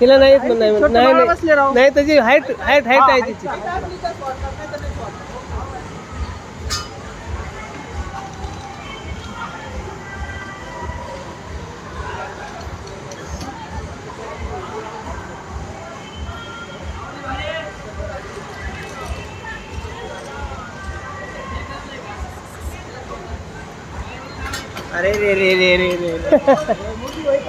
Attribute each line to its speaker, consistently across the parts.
Speaker 1: तिला नाही येत नाही
Speaker 2: राव.
Speaker 1: नाही. नाही त्याची हाईट हाईट हाईट आहे तिची.
Speaker 2: अरे रे रे रे रे रे रे.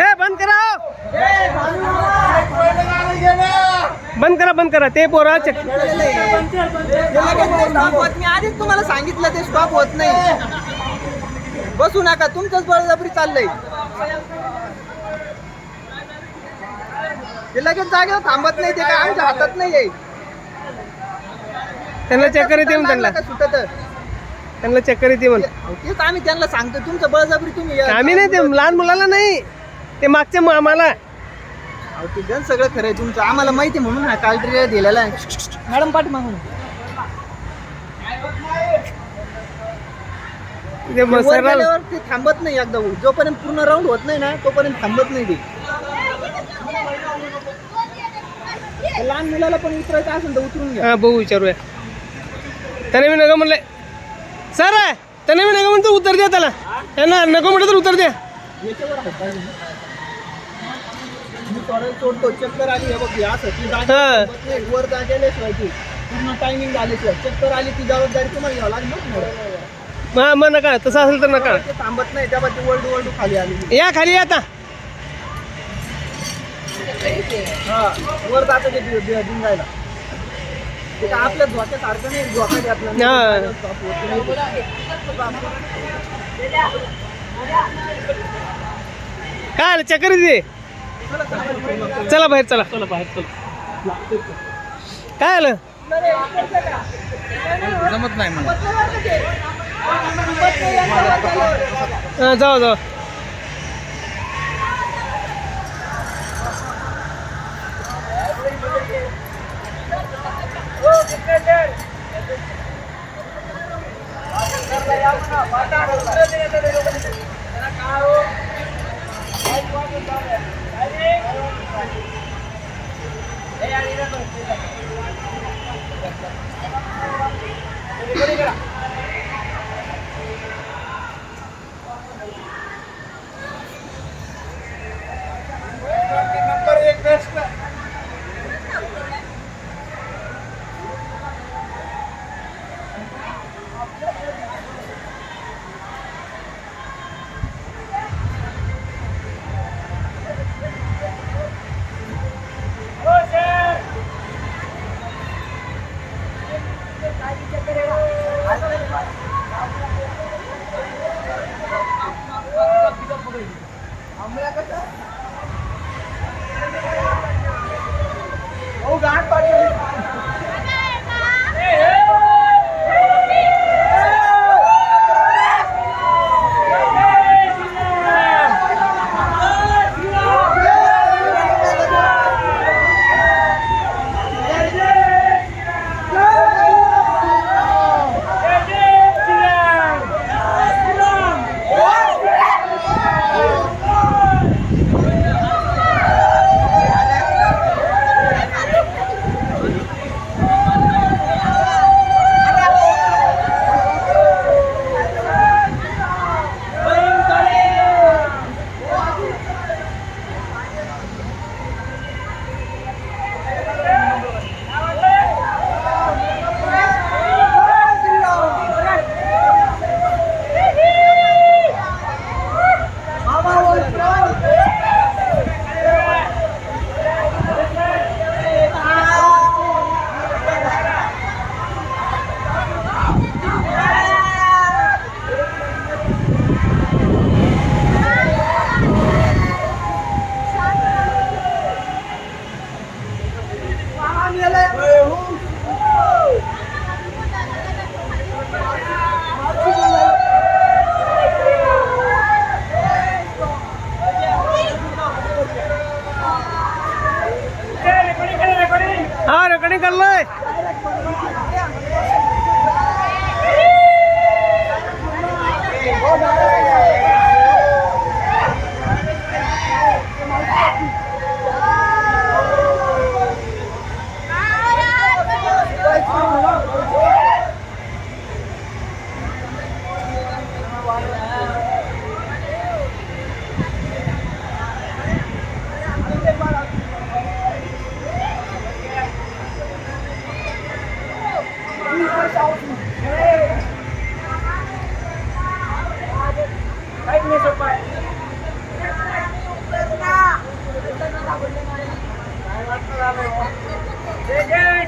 Speaker 1: ए बंद करा हो. बंद करा ते पोरा
Speaker 2: होत नाही. आधीच तुम्हाला सांगितलं ते स्टॉप होत नाही. बसू नका तुमचंच बळजबरी चाललंय. ते लगेच जागेवर थांबत नाही ते काय आमच्या हातात नाही आहे
Speaker 1: त्यांना चक्कर येते त्यांना
Speaker 2: सुटत
Speaker 1: त्यांना चक्कर येते म्हण
Speaker 2: तेच आम्ही त्यांना सांगतो तुमचं बळजबरी तुम्ही.
Speaker 1: आम्ही नाही ते लहान मुलाला नाही. ते मागच्या मु- आम्हाला
Speaker 2: अहो, ते सगळं खरं आहे तुमचं आम्हाला माहिती आहे म्हणून हा काल ट्रिया दिलेला आहे. मॅडम पाठी मागून
Speaker 1: ते म-
Speaker 2: वर
Speaker 1: सरळ
Speaker 2: गेल्यावर ते थांबत नाही एकदा जोपर्यंत पूर्ण राऊंड होत नाही ना तोपर्यंत थांबत नाही ते. लहान मुलाला पण उतरायचं असेल तर उतरून घ्या.
Speaker 1: हा भाऊ विचारूया. त्याने मी नका म्हणलंय सर त्याने मी नका म्हणतो उत्तर द्या त्याला. त्यांना नको म्हटलं तर उत्तर द्या.
Speaker 2: याच्यावर आहे पाहिजे ना. सोडतो. चक्कर आली. हे बघ जागा. वर पूर्ण टायमिंग चक्कर आली ती जबाबदारी तुम्हाला घ्यावं.
Speaker 1: मग नका. तसं असेल तर नका.
Speaker 2: थांबत नाही तेव्हा ती वर्ल्ड वर्ल्ड खाली आली
Speaker 1: या खाली या आता.
Speaker 2: हा वर जातं ते डिंगायला आपल्या नाही.
Speaker 1: हा. काय आलं? चक्कर चला बाहेर चला. चला बाहेर चला. काय आलं?
Speaker 2: जमत नाही मला.
Speaker 1: हा, जाऊ. Gracias. जाऊ हा रेकॉर्डिंग करलोय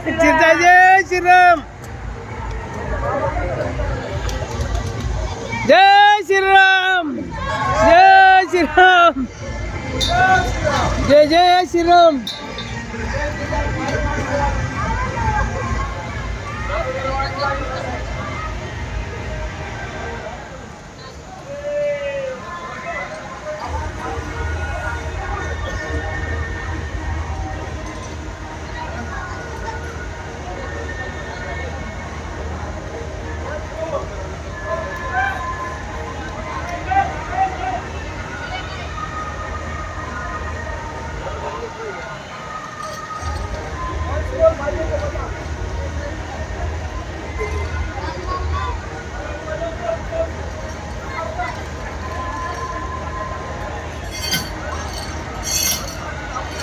Speaker 1: चिरता जय श्रीराम जय श्रीराम जय श्रीराम जय जय श्रीराम. Thank you.